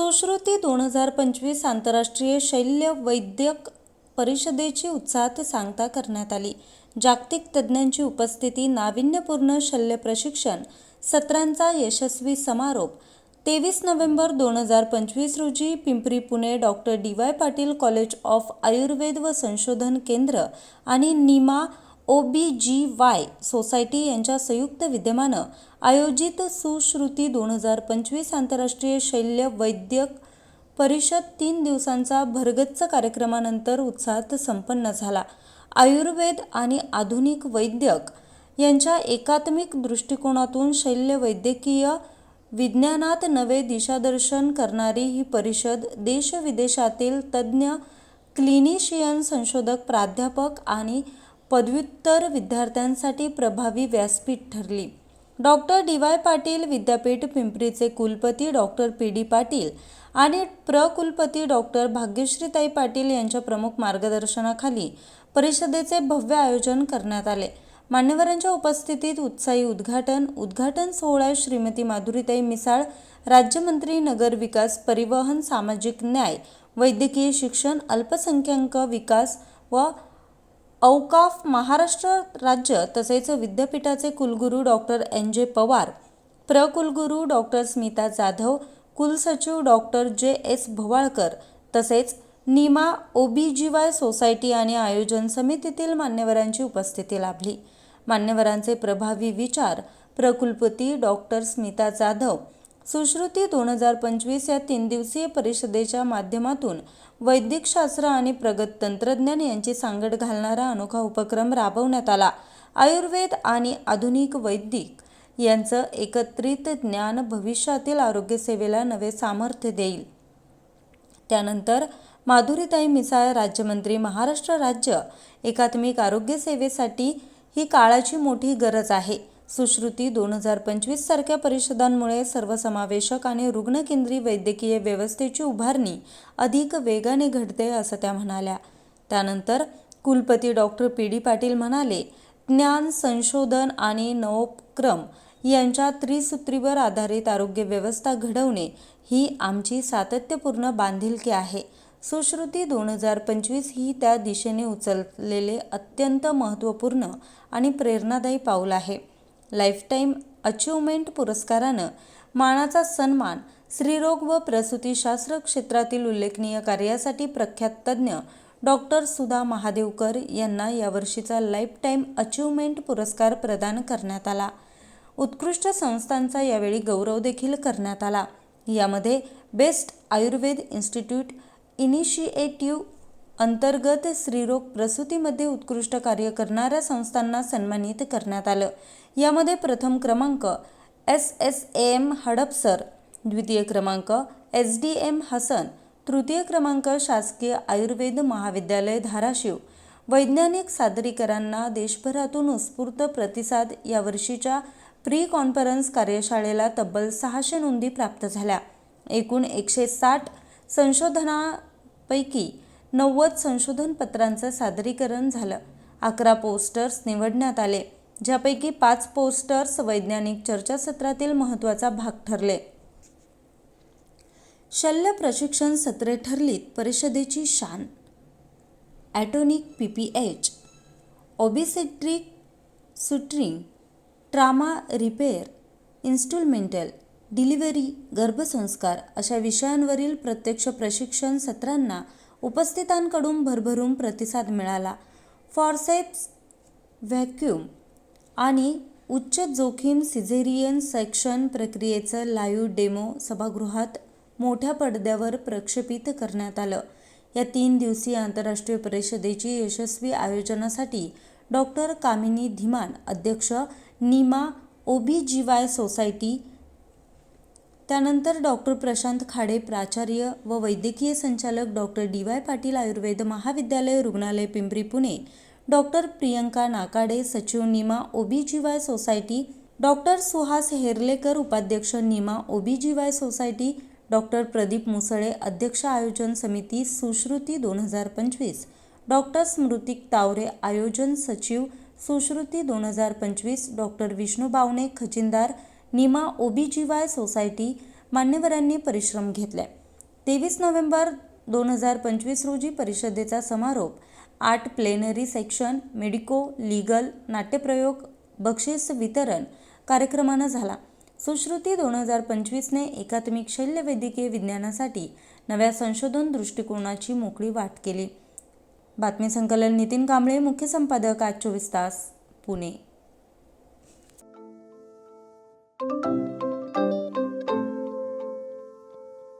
सुश्रुती दोन हजार पंचवीस आंतरराष्ट्रीय शैल्य वैद्यक परिषदेची उत्साहात सांगता करण्यात आली. जागतिक तज्ज्ञांची उपस्थिती नाविन्यपूर्ण शल्य प्रशिक्षण सत्रांचा यशस्वी समारोप. तेवीस नोव्हेंबर दोन हजार पंचवीस रोजी Pimpri Pune doctor D Y Patil college of Ayurveda व संशोधन केंद्र आणि निमा ओ बी जी वाय सोसायटी यांच्या संयुक्त विद्यमानं आयोजित सुश्रुती दोन हजार पंचवीस आंतरराष्ट्रीय शैल्य वैद्यक परिषद तीन दिवसांचा भरगच्च कार्यक्रमानंतर उत्साहात संपन्न झाला. आयुर्वेद आणि आधुनिक वैद्यक यांच्या एकात्मिक दृष्टिकोनातून शल्यवैद्यकीय विज्ञानात नवे दिशादर्शन करणारी ही परिषद देशविदेशातील तज्ज्ञ क्लिनिशियन संशोधक प्राध्यापक आणि पदव्युत्तर विद्यार्थ्यांसाठी प्रभावी व्यासपीठ ठरली. Doctor D. वाय. पाटील विद्यापीठ पिंपरीचे कुलपती डॉक्टर पी. डी. पाटील आणि प्रकुलपती डॉक्टर भाग्यश्रीताई पाटील यांच्या प्रमुख मार्गदर्शनाखाली परिषदेचे भव्य आयोजन करण्यात आले. मान्यवरांच्या उपस्थितीत उत्साही उद्घाटन उद्घाटन सोहळ्यात श्रीमती माधुरीताई मिसाळ राज्यमंत्री नगर विकास परिवहन सामाजिक न्याय वैद्यकीय शिक्षण अल्पसंख्याक विकास व औकाफ महाराष्ट्र राज्य तसेच विद्यापीठाचे कुलगुरू डॉक्टर एन. जे. पवार प्रकुलगुरू डॉक्टर स्मिता जाधव कुलसचिव डॉक्टर जे. एस. भवाळकर तसेच निमा ओबीजीवाय सोसायटी आणि आयोजन समितीतील मान्यवरांची उपस्थिती लाभली. मान्यवरांचे प्रभावी विचार प्रकुलपती डॉक्टर स्मिता जाधव सुश्रुती दोन हजार पंचवीस या तीन दिवसीय परिषदेच्या माध्यमातून वैदिकशास्त्र आणि प्रगत तंत्रज्ञान यांची सांगड घालणारा अनोखा उपक्रम राबवण्यात आला. आयुर्वेद आणि आधुनिक वैदिक यांचं एकत्रित ज्ञान भविष्यातील आरोग्यसेवेला नवे सामर्थ्य देईल. त्यानंतर माधुरीताई मिसाळ राज्यमंत्री महाराष्ट्र राज्य एकात्मिक आरोग्यसेवेसाठी ही काळाची मोठी गरज आहे. सुश्रुती दोन हजार पंचवीस सारख्या परिषदांमुळे सर्वसमावेशक आणि रुग्णकेंद्री वैद्यकीय व्यवस्थेची उभारणी अधिक वेगाने घडते असं त्या म्हणाल्या. त्यानंतर कुलपती डॉक्टर पी. डी. पाटील म्हणाले ज्ञान संशोधन आणि नवोपक्रम यांच्या त्रिसूत्रीवर आधारित आरोग्य व्यवस्था घडवणे ही आमची सातत्यपूर्ण बांधिलकी आहे. सुश्रुती दोन हजार पंचवीस ही त्या दिशेने उचललेले अत्यंत महत्त्वपूर्ण आणि प्रेरणादायी पाऊल आहे. लाईफटाईम अचिव्हमेंट पुरस्कारानं मानाचा सन्मान स्त्रीरोग व प्रसूतीशास्त्र क्षेत्रातील उल्लेखनीय कार्यासाठी प्रख्यात तज्ज्ञ डॉक्टर सुधा महादेवकर यांना यावर्षीचा लाईफटाईम अचिव्हमेंट पुरस्कार प्रदान करण्यात आला. उत्कृष्ट संस्थांचा यावेळी गौरव देखील करण्यात आला. यामध्ये बेस्ट आयुर्वेद इन्स्टिट्यूट इनिशिएटिव्ह अंतर्गत स्त्रीरोग प्रसूतीमध्ये उत्कृष्ट कार्य करणाऱ्या संस्थांना सन्मानित करण्यात आलं. यामध्ये प्रथम क्रमांक एस एस एम हडपसर द्वितीय क्रमांक एस डी एम हसन तृतीय क्रमांक शासकीय आयुर्वेद महाविद्यालय धाराशिव. वैज्ञानिक सादरीकरांना देशभरातून उत्स्फूर्त प्रतिसाद यावर्षीच्या प्री कॉन्फरन्स कार्यशाळेला तब्बल सहाशे नोंदी प्राप्त झाल्या. एकूण एकशे साठ संशोधनापैकी नव्वद संशोधन पत्रांचं सादरीकरण झालं. अकरा पोस्टर्स निवडण्यात आले ज्यापैकी पाच पोस्टर्स वैज्ञानिक चर्चासत्रातील महत्त्वाचा भाग ठरले. शल्य प्रशिक्षण सत्रे ठरलीत परिषदेची शान. Atonic P P H obstetric suturing trauma repair instrumental delivery गर्भसंस्कार अशा विषयांवरील प्रत्यक्ष प्रशिक्षण सत्रांना उपस्थितांकडून भरभरून प्रतिसाद मिळाला. फॉरसेप्स व्हॅक्यूम आणि उच्च जोखीम सिझेरियन सेक्शन प्रक्रियेचं लाईव्ह डेमो सभागृहात मोठ्या पडद्यावर प्रक्षेपित करण्यात आलं. या तीन दिवसीय आंतरराष्ट्रीय परिषदेची यशस्वी आयोजनासाठी डॉक्टर कामिनी धीमान अध्यक्ष निमा ओबीजीवाय सोसायटी त्यानंतर डॉक्टर प्रशांत खाडे प्राचार्य व वैद्यकीय संचालक doctor D Y Patil Ayurveda महाविद्यालय रुग्णालय पिंपरी पुणे डॉक्टर प्रियंका नाकाडे सचिव NIMA OBGY society doctor Suhas Herlekar उपाध्यक्ष NIMA OBGY society doctor Pradeep Musale अध्यक्ष आयोजन समिती सुश्रुती दोन हजार पंचवीस डॉक्टर स्मृतिक तावरे आयोजन सचिव सुश्रुती दोन हजार पंचवीस doctor Vishnu Bawane खचिनदार Nima OBGY society मान्यवरांनी परिश्रम घेतले. तेवीस नोव्हेंबर दोन हजार पंचवीस रोजी परिषदेचा समारोप art plenary section medico legal नाट्यप्रयोग बक्षीस वितरण कार्यक्रमानं झाला. सुश्रुती दोन हजार पंचवीसने एकात्मिक शल्यवैद्यकीय विज्ञानासाठी नव्या संशोधन दृष्टिकोनाची मोकळी वाट केली. बातमी संकलन नितीन कांबळे मुख्य संपादक आज चोवीस तास पुणे.